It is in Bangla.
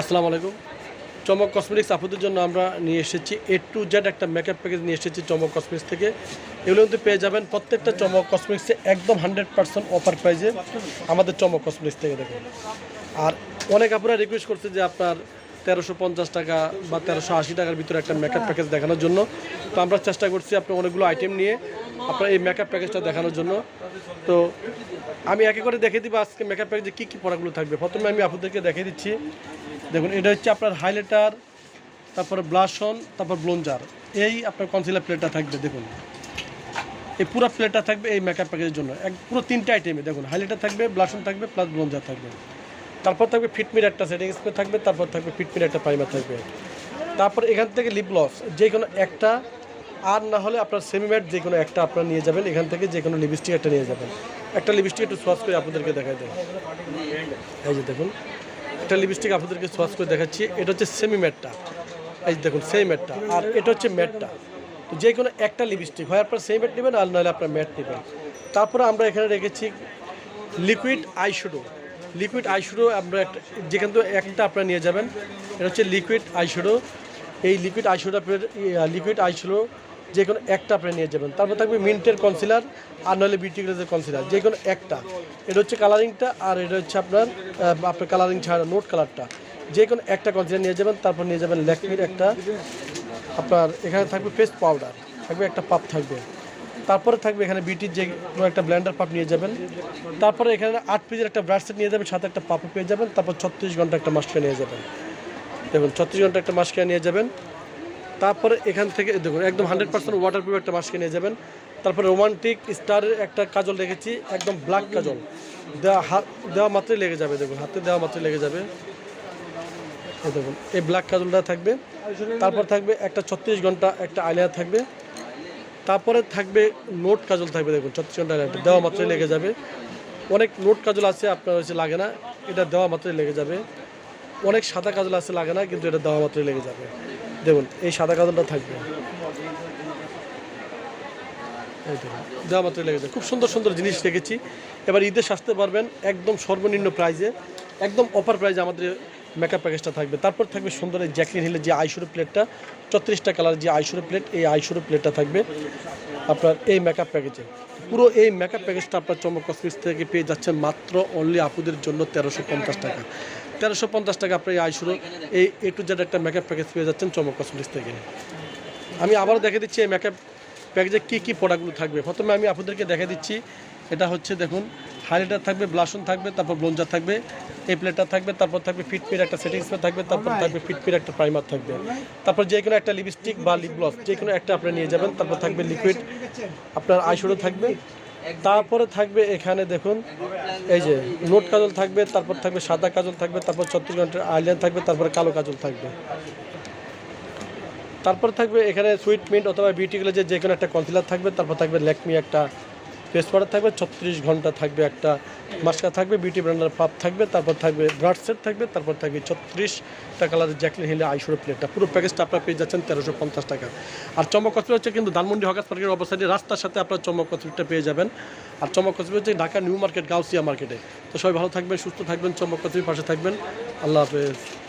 আসসালামু আলাইকুম। চমক কসমেটিক্স আপুদের জন্য আমরা নিয়ে এসেছি। এ টু জেড একটা মেকআপ প্যাকেজ নিয়ে এসেছি চমক কসমেটিক্স থেকে। এগুলো কিন্তু পেয়ে যাবেন প্রত্যেকটা চমক কসমেটিক্সে একদম হান্ড্রেড পার্সেন্ট অফার প্রাইজে আমাদের চমক কসমেটিক্স থেকে দেখুন। আর অনেক আপনারা রিকোয়েস্ট করছে যে আপনার তেরোশো পঞ্চাশ টাকা বা তেরোশো আশি টাকার ভিতরে একটা মেকআপ প্যাকেজ দেখানোর জন্য। তো আমরা চেষ্টা করছি আপনি অনেকগুলো আইটেম নিয়ে আপনার এই মেকআপ প্যাকেজটা দেখানোর জন্য। তো আমি একে করে দেখে দিব আজকে মেকআপ প্যাকেজে কী কী প্রোডাক্টগুলো থাকবে। প্রথমে আমি আপনাদেরকে দেখে দিচ্ছি। দেখুন, এটা হচ্ছে আপনার হাইলাইটার তারপরে ব্লাশন তারপর ব্লঞ্জার এই আপনার কনসিলার প্লেটটা থাকবে, দেখুন। এই পুরো প্লেটটা থাকবে এই মেকআপ প্যাকেজের জন্য। এক, পুরো তিনটে আইটেমে দেখুন। হাইলাইটার থাকবে ব্লাশন থাকবে প্লাস ব্লঞ্জার থাকবে। তারপর থাকবে ফিটমির একটা সেটিং স্প্রে থাকবে, তারপর থাকবে ফিটমির একটা প্রাইমার থাকবে। তারপর এখান থেকে লিপ গ্লস যে কোনো একটা আর না হলে আপনার সেমিম্যাট যে কোনো একটা আপনার নিয়ে যাবেন, এখান থেকে যে কোনো লিপস্টিক একটা নিয়ে যাবেন। একটা লিপস্টিক একটু সোয়াচ করে আপনাদেরকে দেখাই দেয় এই যে দেখুন, একটা লিপস্টিক আপনাদেরকে সোয়াচ করে দেখাচ্ছি। এটা হচ্ছে সেমি ম্যাটটা এই দেখুন সেই ম্যাটটা আর এটা হচ্ছে ম্যাটটা। তো যে কোনো একটা লিপস্টিক হয় আপনার সেই ম্যাট নেবেন আর নাহলে আপনার ম্যাট নেবেন। তারপরে আমরা এখানে রেখেছি লিকুইড আইশ্যাডো লিকুইড আইশ্যাডো আমরা একটা, যেখান থেকে একটা আপনারা নিয়ে যাবেন, এটা হচ্ছে লিকুইড আইশ্যাডো এই লিকুইড আপনার লিকুইড আইশ্যাডো যে কোনো একটা আপনি নিয়ে যাবেন। তারপর থাকবে মিন্টের কনসিলার আর নাহলে বিউটি গ্লেজের কনসিলার যে কোনো একটা। এটা হচ্ছে কালারিংটা আর এটা হচ্ছে আপনার আপনার কালারিং ছাড়া নোট কালারটা যে কোনো একটা কনসিলার নিয়ে যাবেন, তারপর নিয়ে যাবেন ল্যাকমির একটা আপনার, এখানে থাকবে ফেস পাউডার থাকবে একটা পাপ থাকবে। তারপরে থাকবে এখানে বিউটির যে কোনো একটা ব্ল্যান্ডার পাপ নিয়ে যাবেন। তারপরে এখানে আট পিসের একটা ব্রাশ সেট নিয়ে যাবেন, সাথে একটা পাপও পেয়ে যাবেন। তারপর ছত্রিশ ঘণ্টা একটা মাস্কা নিয়ে যাবেন। দেখুন, ছত্রিশ ঘণ্টা একটা মাস্কা নিয়ে যাবেন। তারপরে এখান থেকে দেখুন, একদম হান্ড্রেড পার্সেন্ট ওয়াটার প্রুফ একটা মাস্ক নিয়ে যাবেন। তারপরে রোমান্টিক স্টারের একটা কাজল রেখেছি, একদম ব্ল্যাক কাজল। দেওয়া হাত, দেওয়া মাত্রই লেগে যাবে, দেখুন, হাতে দেওয়া মাত্রই লেগে যাবে। দেখুন, এই ব্ল্যাক কাজলটা থাকবে। তারপর থাকবে একটা ছত্রিশ ঘণ্টা একটা আইলাইনার থাকবে। তারপরে থাকবে নোট কাজল থাকবে, দেখুন, ছত্রিশ ঘণ্টা আইলাইনার, দেওয়া মাত্রই লেগে যাবে। অনেক নোট কাজল আছে, আপনার হচ্ছে লাগে না, এটা দেওয়া মাত্রই লেগে যাবে। অনেক সাদা কাজল আছে, লাগে না, কিন্তু এটা দেওয়া মাত্রই লেগে যাবে। দেখুন, এই সাদা কাদলটা থাকবে। এই দেখুন দেওয়া মাত্রই লেগে যাবে খুব সুন্দর সুন্দর জিনিস রেখেছি। এবার ঈদে সাজতে পারবেন একদম সর্বনিম্ন প্রাইজে একদম অফার প্রাইজে আমাদের মেকআপ প্যাকেজটা থাকবে। তারপর থাকবে সুন্দর এই জ্যাকলিন হিলের যে আইশুরো প্লেটটা চত্রিশটা কালার যে আইশুরো প্লেট এই আইশুরো প্লেটটা থাকবে। আপনার এই মেকআপ প্যাকেজে পুরো এই মেকআপ প্যাকেজটা আপনার চমক কসমিক্স থেকে পেয়ে যাচ্ছেন মাত্র অনলি আপুদের জন্য তেরোশো পঞ্চাশ টাকা। তেরোশো পঞ্চাশ টাকা আপনার এই আইসুরো এই এ টু জেড একটা মেকআপ প্যাকেজ পেয়ে যাচ্ছেন চমক কসমিক্স থেকে। আমি আবারও দেখে দিচ্ছি এই মেকআপ প্যাকেজে কী কী প্রোডাক্টগুলো থাকবে। প্রথমে আমি আপনাদেরকে দেখে দিচ্ছি, এটা হচ্ছে দেখুন হাইলাইটার থাকবে ব্লাশন থাকবে তারপর ব্লঞ্জার থাকবে এই প্লেটটা থাকবে তারপর থাকবে ফিটপির একটা সেটিং স্প্রে থাকবে তারপর থাকবে ফিটপির একটা প্রাইমার থাকবে। তারপর যে কোনো একটা লিপস্টিক বা লিপ গ্লস যে কোনো একটা আপনি নিয়ে যাবেন তারপর থাকবে লিকুইড আপনার আইশ্যাডো থাকবে। তারপরে থাকবে এখানে দেখুন এই যে নোট কাজল থাকবে তারপর থাকবে সাদা কাজল থাকবে তারপর ছত্রিশ ঘণ্টার আইল্যান্ড থাকবে তারপরে কালো কাজল থাকবে। তারপর থাকবে এখানে সুইট মিন্ট অথবা বিউটি গ্লেজের যে কোনো একটা কনসিলার থাকবে তারপর থাকবে ল্যাকমি একটা ফেস পাউডার থাকবে, ছত্রিশ ঘণ্টা থাকবে একটা মাস্কা থাকবে বিউটি ব্র্যান্ডের পাপ থাকবে, তারপর থাকবে ব্রাড সেট থাকবে, তারপর থাকবে ছত্রিশটা কালারের জ্যাকলিন হিলে আইশোর প্লেটটা পুরো প্যাকেজটা আপনার পেয়ে যাচ্ছেন তেরোশো পঞ্চাশ টাকা। আর চমক কসমেট হচ্ছে কিন্তু ধানমন্ডি হকাস পার্কের অবস্থানে রাস্তার সাথে আপনার চমক কসমেটটা পেয়ে যাবেন। আর চমক কসমেট হচ্ছে ঢাকা নিউ মার্কেট, গাউসিয়া মার্কেটে। তো সবাই ভালো থাকবেন, সুস্থ থাকবেন, চমক কসমের পাশে থাকবেন। আল্লাহ হাফেজ।